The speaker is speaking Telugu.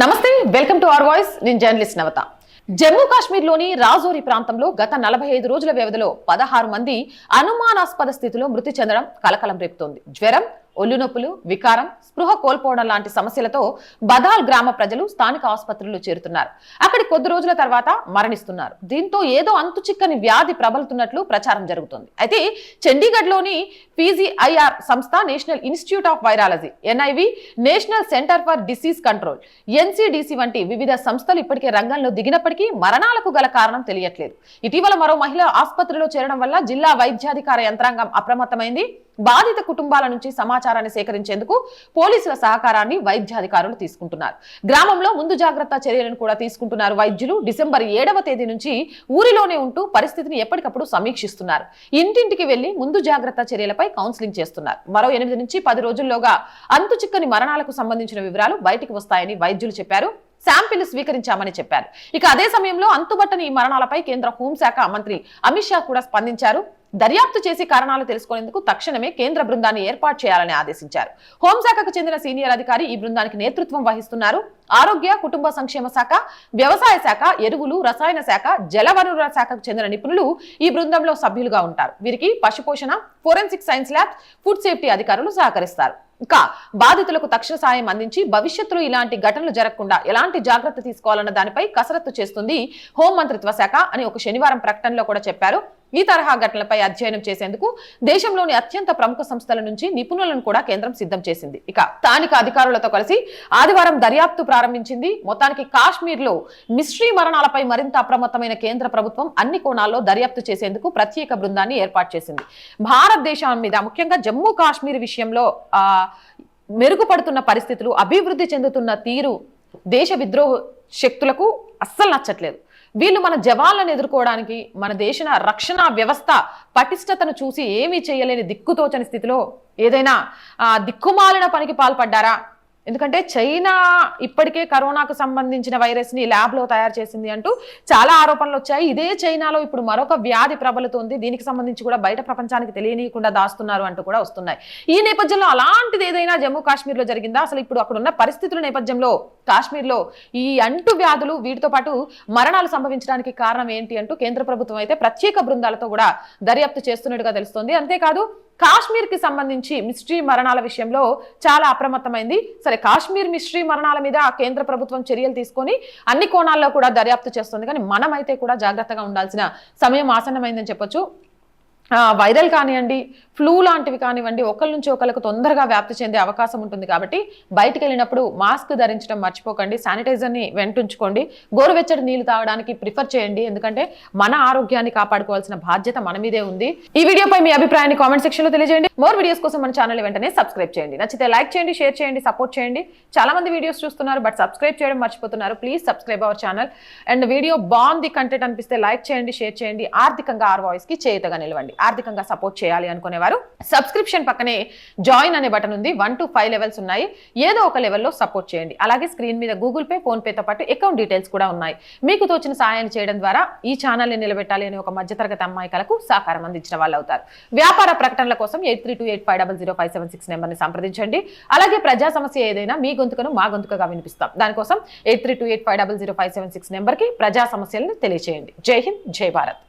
నమస్తే వెల్కమ్ టు అవర్ వాయిస్. నేను జర్నలిస్ట్ నవత. జమ్మూ కాశ్మీర్లోని రాజోరి ప్రాంతంలో గత నలభై ఐదు రోజుల వ్యవధిలో పదహారు మంది అనుమానాస్పద స్థితిలో మృతి చెందడం కలకలం రేపుతోంది. జ్వరం ఒళ్ళు నొప్పులు వికారం స్పృహ కోల్పోవడం లాంటి సమస్యలతో బదాల్ గ్రామ ప్రజలు స్థానిక ఆసుపత్రుల్లో చేరుతున్నారు. అక్కడి కొద్ది రోజుల తర్వాత మరణిస్తున్నారు. దీంతో ఏదో అంతు చిక్కని వ్యాధి ప్రబలుతున్నట్లు ప్రచారం జరుగుతుంది. అయితే చండీగఢ్లోని పీజీఐఆర్ సంస్థ National Institute of Virology NIV National Centre for Disease Control NCDC వంటి వివిధ సంస్థలు ఇప్పటికే రంగంలో దిగినప్పటికీ మరణాలకు గల కారణం తెలియట్లేదు. ఇటీవల మరో మహిళ ఆసుపత్రిలో చేరడం వల్ల జిల్లా వైద్యాధికార యంత్రాంగం అప్రమత్తమైంది. బాధిత కుటుంబాల నుంచి సమాచారాన్ని సేకరించేందుకు పోలీసుల సహకారాన్ని వైద్యాధికారులు తీసుకుంటున్నారు. గ్రామంలో ముందు జాగ్రత్త చర్యలను కూడా తీసుకుంటున్నారు వైద్యులు. డిసెంబర్ ఏడవ తేదీ నుంచి ఊరిలోనే ఉంటూ పరిస్థితిని ఎప్పటికప్పుడు సమీక్షిస్తున్నారు. ఇంటింటికి వెళ్ళి ముందు జాగ్రత్త చర్యలపై కౌన్సిలింగ్ చేస్తున్నారు. మరో ఎనిమిది నుంచి పది రోజుల్లోగా అంతు చిక్కని మరణాలకు సంబంధించిన వివరాలు బయటికి వస్తాయని వైద్యులు చెప్పారు. శాంపిల్ స్వీకరించామని చెప్పారు. ఇక అదే సమయంలో అంతుబట్టని ఈ మరణాలపై కేంద్ర హోంశాఖ మంత్రి అమిత్ షా కూడా స్పందించారు. దర్యాప్తు చేసి కారణాలు తెలుసుకునేందుకు తక్షణమే కేంద్ర బృందాన్ని ఏర్పాటు చేయాలని ఆదేశించారు. హోంశాఖకు చెందిన సీనియర్ అధికారి ఈ బృందానికి నేతృత్వం వహిస్తున్నారు. ఆరోగ్య కుటుంబ సంక్షేమ శాఖ వ్యవసాయ శాఖ ఎరువులు రసాయన శాఖ జలవనరుల శాఖకు చెందిన నిపుణులు ఈ బృందంలో సభ్యులుగా ఉంటారు. వీరికి పశుపోషణ forensic science lab food safety అధికారులు సహకరిస్తారు. ఇంకా బాధితులకు తక్షణ సాయం అందించి భవిష్యత్తులో ఇలాంటి ఘటనలు జరగకుండా ఎలాంటి జాగ్రత్త తీసుకోవాలన్న దానిపై కసరత్తు చేస్తుంది హోం మంత్రిత్వ శాఖ అని ఒక శనివారం ప్రకటనలో కూడా చెప్పారు. ఈ తరహా ఘటనలపై అధ్యయనం చేసేందుకు దేశంలోని అత్యంత ప్రముఖ సంస్థల నుంచి నిపుణులను కూడా కేంద్రం సిద్ధం చేసింది. ఇక స్థానిక అధికారులతో కలిసి ఆదివారం దర్యాప్తు ప్రారంభించింది. మొత్తానికి కాశ్మీర్లో మిస్ట్రీ మరణాలపై మరింత అప్రమత్తమైన కేంద్ర ప్రభుత్వం అన్ని కోణాల్లో దర్యాప్తు చేసేందుకు ప్రత్యేక బృందాన్ని ఏర్పాటు చేసింది. భారతదేశం మీద ముఖ్యంగా జమ్మూ కాశ్మీర్ విషయంలో ఆ మెరుగుపడుతున్న పరిస్థితులు అభివృద్ధి చెందుతున్న తీరు దేశ విద్రోహ శక్తులకు అస్సలు నచ్చట్లేదు. వీళ్ళు మన జవాన్లను ఎదుర్కోవడానికి మన దేశ రక్షణ వ్యవస్థ పటిష్టతను చూసి ఏమీ చేయలేని దిక్కుతోచని స్థితిలో ఏదైనా దిక్కుమాలిన పనికి పాల్పడ్డారా? ఎందుకంటే చైనా ఇప్పటికే కరోనాకు సంబంధించిన వైరస్ని ల్యాబ్లో తయారు చేసింది అంటూ చాలా ఆరోపణలు వచ్చాయి. ఇదే చైనాలో ఇప్పుడు మరొక వ్యాధి ప్రబలుతోంది. దీనికి సంబంధించి కూడా బయట ప్రపంచానికి తెలియనీయకుండా దాస్తున్నారు అంటూ కూడా వస్తున్నాయి. ఈ నేపథ్యంలో అలాంటిది ఏదైనా జమ్మూ కాశ్మీర్లో జరిగిందా? అసలు ఇప్పుడు అక్కడ ఉన్న పరిస్థితుల నేపథ్యంలో కాశ్మీర్లో ఈ అంటు వ్యాధులు వీటితో పాటు మరణాలు సంభవించడానికి కారణం ఏంటి అంటూ కేంద్ర ప్రభుత్వం అయితే ప్రత్యేక బృందాలతో కూడా దర్యాప్తు చేస్తున్నట్టుగా తెలుస్తోంది. అంతేకాదు కాశ్మీర్కి సంబంధించి మిస్ట్రీ మరణాల విషయంలో చాలా అప్రమత్తమైంది. సరే కాశ్మీర్ మిస్ట్రీ మరణాల మీద కేంద్ర ప్రభుత్వం చర్యలు తీసుకొని అన్ని కోణాల్లో కూడా దర్యాప్తు చేస్తుంది. కానీ మనమైతే కూడా జాగ్రత్తగా ఉండాల్సిన సమయం ఆసన్నమైందని చెప్పొచ్చు. వైరల్ కానివ్వండి ఫ్లూ లాంటివి కానివ్వండి ఒకరి నుంచి ఒకరికి తొందరగా వ్యాప్తి చెందే అవకాశం ఉంటుంది కాబట్టి బయటికి వెళ్ళినప్పుడు మాస్క్ ధరించడం మర్చిపోకండి శానిటైజర్ని వెంటుంచుకోండి గోరువెచ్చడి నీళ్ళు తాగడానికి ప్రిఫర్ చేయండి ఎందుకంటే మన ఆరోగ్యాన్ని కాపాడుకోవాల్సిన బాధ్యత మన మీదే ఉంది. ఈ వీడియోపై మీ అభిప్రాయాన్ని కామెంట్ సెక్షన్లో తెలియజేయండి. మోర్ వీడియోస్ కోసం మన ఛానల్ వెంటనే సబ్స్క్రైబ్ చేయండి. నచ్చితే లైక్ చేయండి షేర్ చేయండి సపోర్ట్ చేయండి. చాలా మంది వీడియోస్ చూస్తున్నారు బట్ సబ్స్క్రైబ్ చేయడం మర్చిపోతున్నారు. Please subscribe our channel. And video బాగుంది కంటెంట్ అనిపిస్తే లైక్ చేయండి షేర్ చేయండి. ఆర్థికంగా ఆర్ వాయిస్కి చేతగా నిలవండి. ఆర్థికంగా సపోర్ట్ చేయాలి అనుకునేవారు. సబ్స్క్రిప్షన్ పక్కనే జాయిన్ అనే బటన్ ఉంది. వన్ టు ఫైవ్ లెవెల్స్ ఉన్నాయి. ఏదో ఒక లెవెల్లో సపోర్ట్ చేయండి. అలాగే స్క్రీన్ మీద గూగుల్ పే ఫోన్ పేతో పాటు అకౌంట్ డీటెయిల్స్ కూడా ఉన్నాయి. మీకు తోచిన సాయాన్ని చేయడం ద్వారా ఈ ఛానల్ని నిలబెట్టాలి అనే ఒక మధ్యతరగతి అమ్మాయికలకు సహకారం అందించిన వాళ్ళు అవుతారు. వ్యాపార ప్రకటనల కోసం eight three two eight five double zero five seven six నెంబర్ని సంప్రదించండి. అలాగే ప్రజా సమస్య ఏదైనా మీ గొంతుకను మా గొంతుకగా వినిపిస్తాం. దానికోసం eight three two eight five double zero five seven six నెంబర్కి ప్రజా సమస్యలను తెలియజేయండి జై హింద్ జై భారత్.